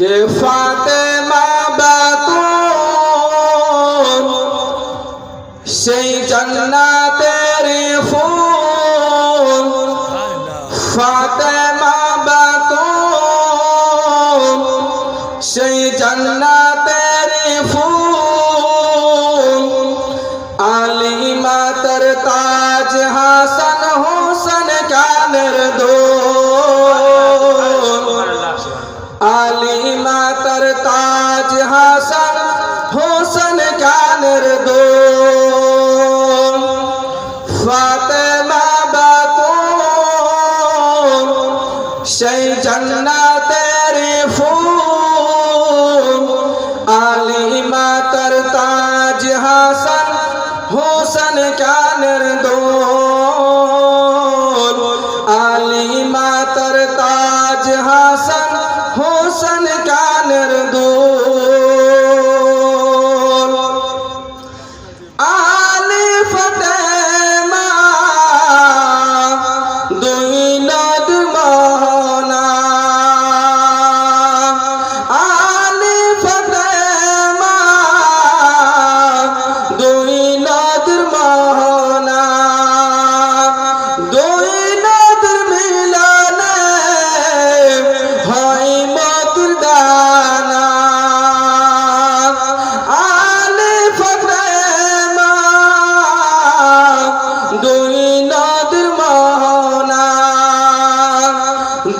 के फातिमा बैतून से जन्ना तेरी फूल फातिमा बैतून से जन्ना तेरी फूल आली मातर ताज हासन हुसन का निर्दोष। জানের দো ফাতেমা বাতু সেই জান্নাতের ফুল। আলী মাতার তাজ হাসান হোসেন কানের দো আলী মাতার তাজ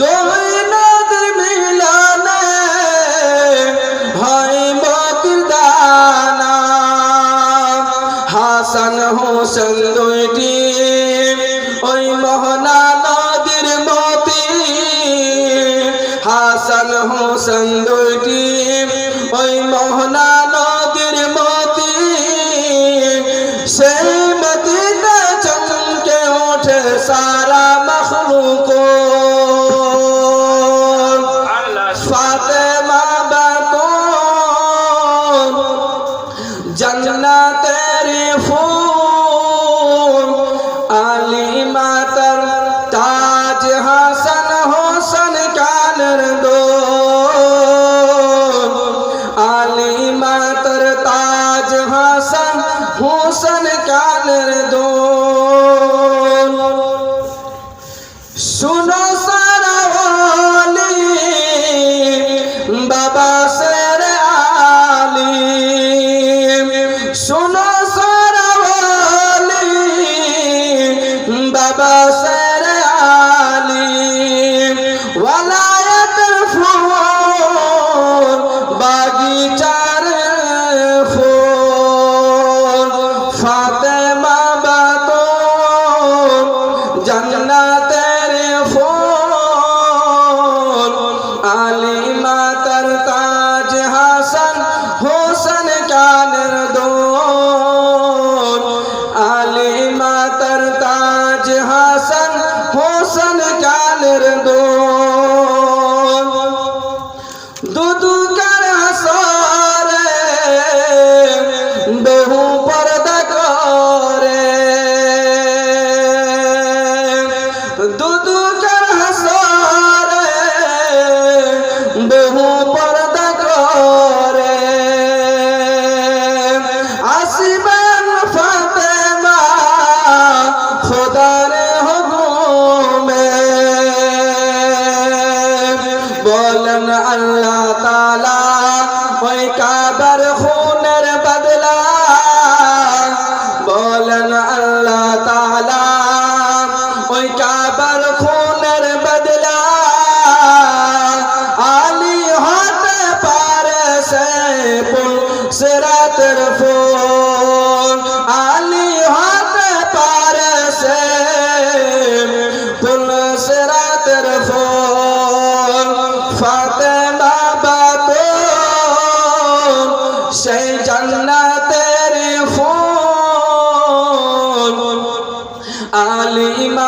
দৌড় জান্নাত বলেন আল্লাহ তালা ওই কাবার খুনের বদলা। বলেন আল্লাহ তালা ওই কাবার খুন জান্নাতের ফল আলিম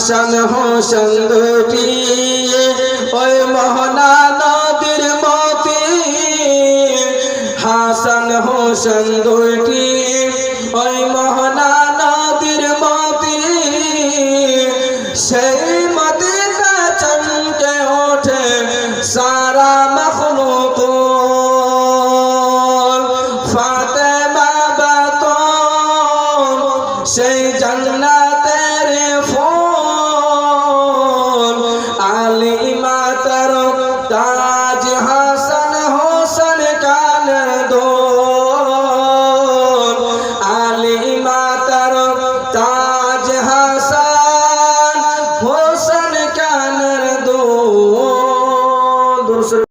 হোসেন দুটি, ওই মোহনা নদীর মতি। হাসান হোসেন দুটি, ওই মোহনা নদীর মতি। সেই মদিনা চমকে ওঠে সারা মখলুক ফাতেমা বাতন সেই জান্নাতের